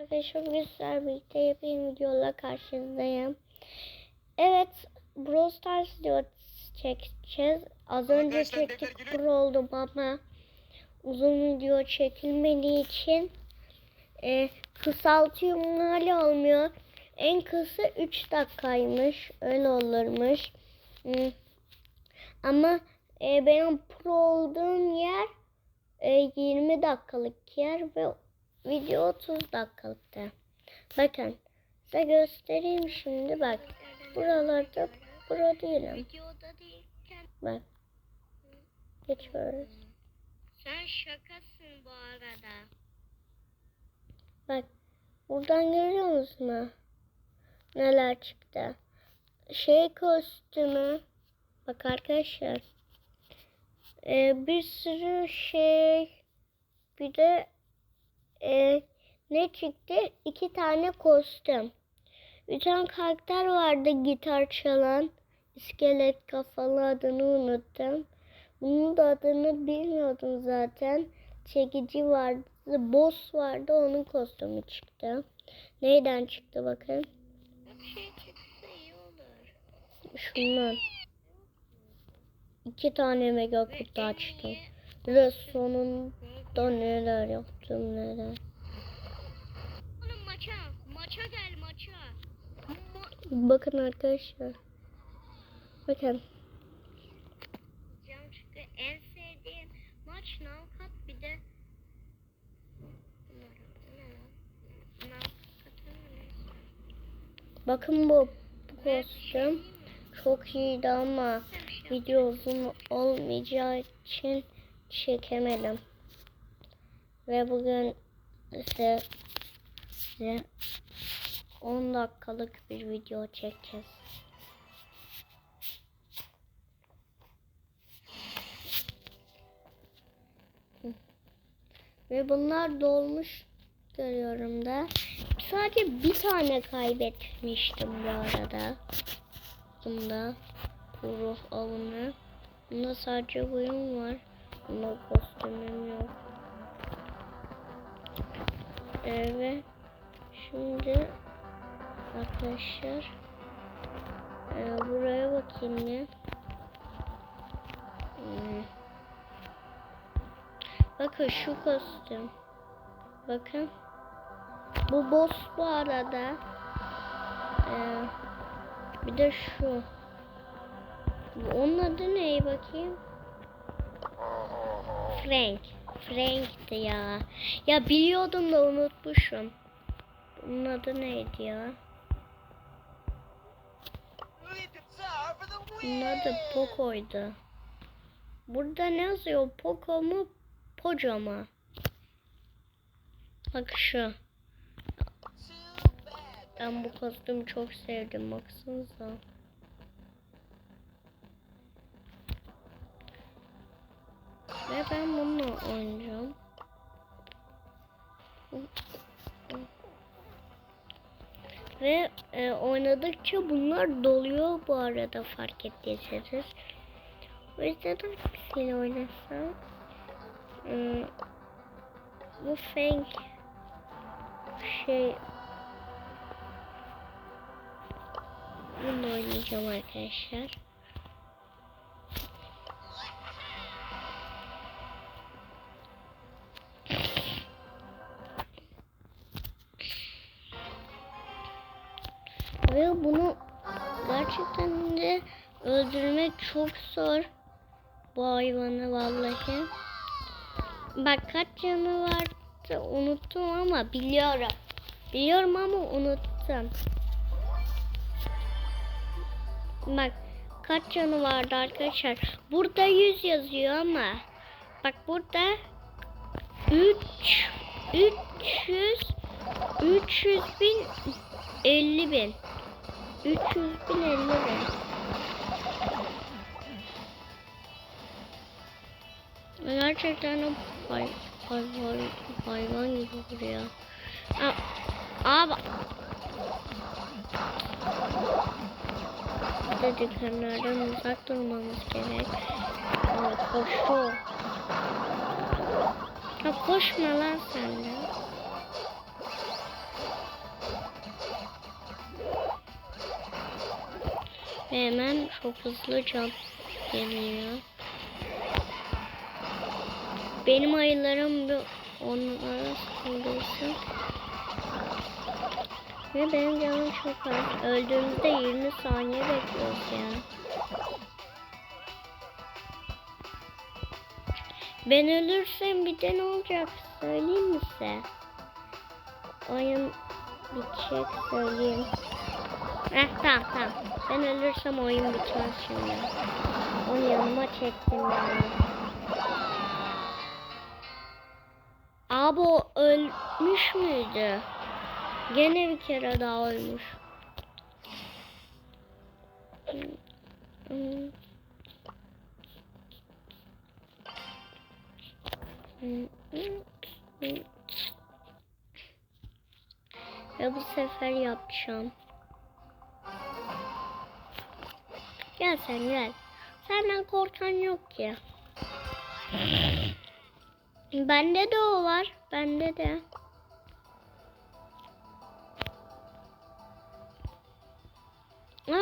Arkadaşlar bugün sizlerle birlikte yepyeni videolarla karşınızdayım. Evet, Brawl Stars çekeceğiz. Az önce çektik pro oldum ama uzun video çekilmediği için e, kısaltıyorum hali olmuyor. En kısa 3 dakikaymış. Öyle olurmuş. Hmm. Ama e, benim pro olduğum yer e, 20 dakikalık yer ve video 30 dakikalıkta. Bakın size göstereyim şimdi bak. Buralarda pro değilim. Bak. Geçiyoruz. sen şakasın bu arada. Bak. Buradan görüyor musun? Neler çıktı. Şey kostümü. Bak arkadaşlar. Ee, bir sürü şey. Bir de e, ne çıktı? İki tane kostüm. Bir tane karakter vardı gitar çalan. İskelet kafalı adını unuttum. Bunun da adını bilmiyordum zaten. Çekici vardı. Boss vardı. Onun kostümü çıktı. Neyden çıktı bakın. Şundan. İki tane mega kutu açtım. Ve sonunda neler yaptım neler. Oğlum maça. Maça gel maça. Ma Bakın arkadaşlar. Bakın. Cam çünkü en sevdiğim maç Nalkat bir de. Bakın bu, bu kostüm çok iyiydi ama şey video uzun olmayacağı için çekemedim. Ve bugün size, size 10 dakikalık bir video çekeceğiz. Ve bunlar dolmuş görüyorum da. Sadece bir tane kaybetmiştim bu arada. Bunda bu ruh avını. Bunda sadece boyum var. Bunda kostümüm yok. Evet. Şimdi arkadaşlar e, buraya bakayım bir. Hmm. Bakın şu kostüm. Bakın. Bu boss bu arada. Ee, bir de şu. Onun adı ne bakayım? Frank. Frank'ti ya. Ya biliyordum da unutmuşum. Bunun adı neydi ya? Bunun adı Poco'ydu. Burada ne yazıyor? Poco mu? Poco mu? Bak şu. Ben bu kostümü çok sevdim. Baksanıza. Ve ben bununla oynayacağım. Ve e, oynadıkça bunlar doluyor bu arada fark ettiyseniz. O yüzden hangisiyle oynasam? Hmm, bu Feng şey bunu oynayacağım arkadaşlar. Gerçekten de öldürmek çok zor. Bu hayvanı vallahi. Bak kaç canı vardı unuttum ama biliyorum. Biliyorum ama unuttum. Bak kaç canı vardı arkadaşlar. Burada 100 yazıyor ama bak burada 3 300 300 bin 50 bin 300 bin 50 bin Gerçekten o hay, hay, hay, hayvan gibi aa bak. Dediklerden uzak durmamız gerek. Aa, koştu. Ya koşma lan sen Ve hemen çok hızlı can geliyor. Benim ayılarım bir onlara saldırsın. Ve benim canım çok az. Öldüğümüzde 20 saniye bekliyoruz ya. Ben ölürsem bir de ne olacak söyleyeyim mi size? Oyun bitecek söyleyeyim. Heh tamam tamam. Ben ölürsem oyun bitmez şimdi. Onu yanıma çektim ya. Abi ölmüş müydü? Gene bir kere daha ölmüş. Ve bu sefer yapacağım. Gel sen gel. Senden korkan yok ki. Bende de o var. Bende de.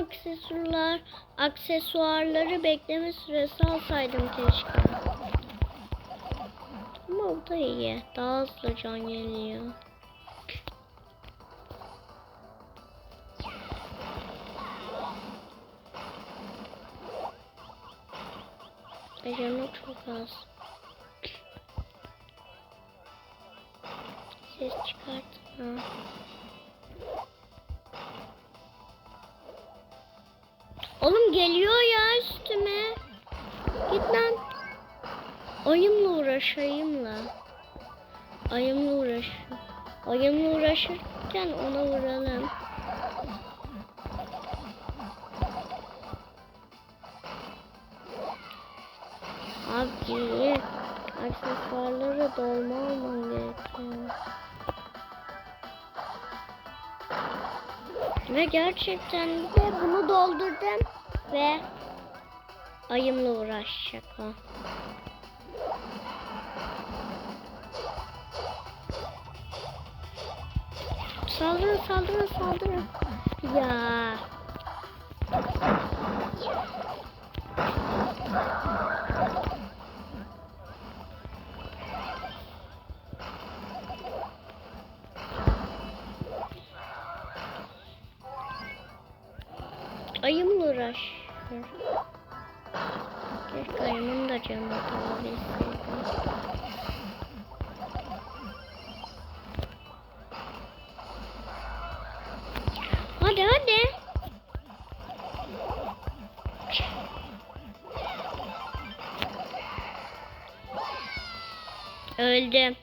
Aksesuarlar, aksesuarları bekleme süresi alsaydım keşke. Ama o da iyi. Daha hızlı can geliyor. Ve canı çok az. Ses çıkartma. Oğlum geliyor ya üstüme. Git lan. Ayımla uğraş ayımla. Ayımla uğraş. Ayımla uğraşırken ona vuralım. Abi aksesuarları dolma almam gerekiyor. Ve gerçekten de bunu doldurdum ve ayımla uğraşacak o. Saldırın saldırın saldırın. Ya. Ayımla uğraşıyor. Keşke ayımın da canını alabilseydim. Hadi hadi. Öldüm.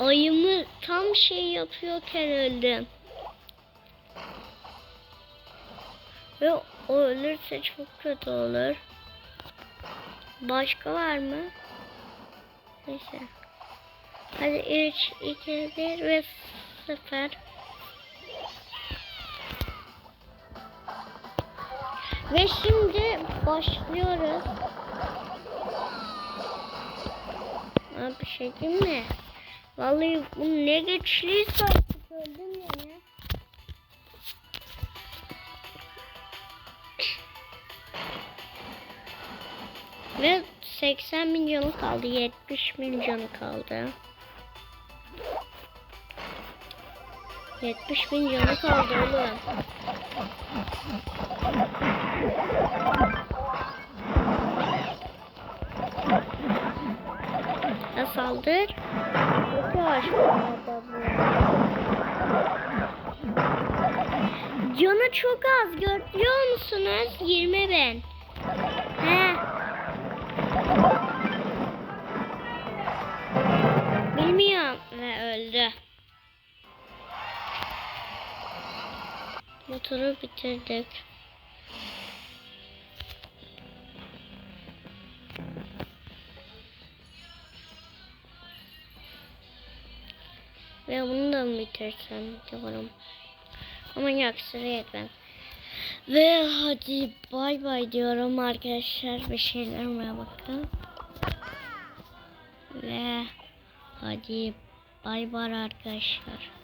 Ayımı tam şey yapıyorken öldüm. Ve o ölürse çok kötü olur. Başka var mı? Neyse. Hadi 3, 2, 1 ve 0. Ve şimdi başlıyoruz. Abi bir şey diyeyim mi? Vallahi bu ne güçlüyse artık Ve 80 bin canı kaldı. 70 bin canı kaldı. 70 bin canı kaldı oğlum. Ya saldır. Çok yavaş. Canı çok az görüyor musunuz? 20 bin. Turu bitirdik. Ve bunu da mı bitirsem diyorum. Ama yok sıraya ben. Ve hadi bay bay diyorum arkadaşlar. Bir şeylerime bakın. Ve hadi bay bay arkadaşlar.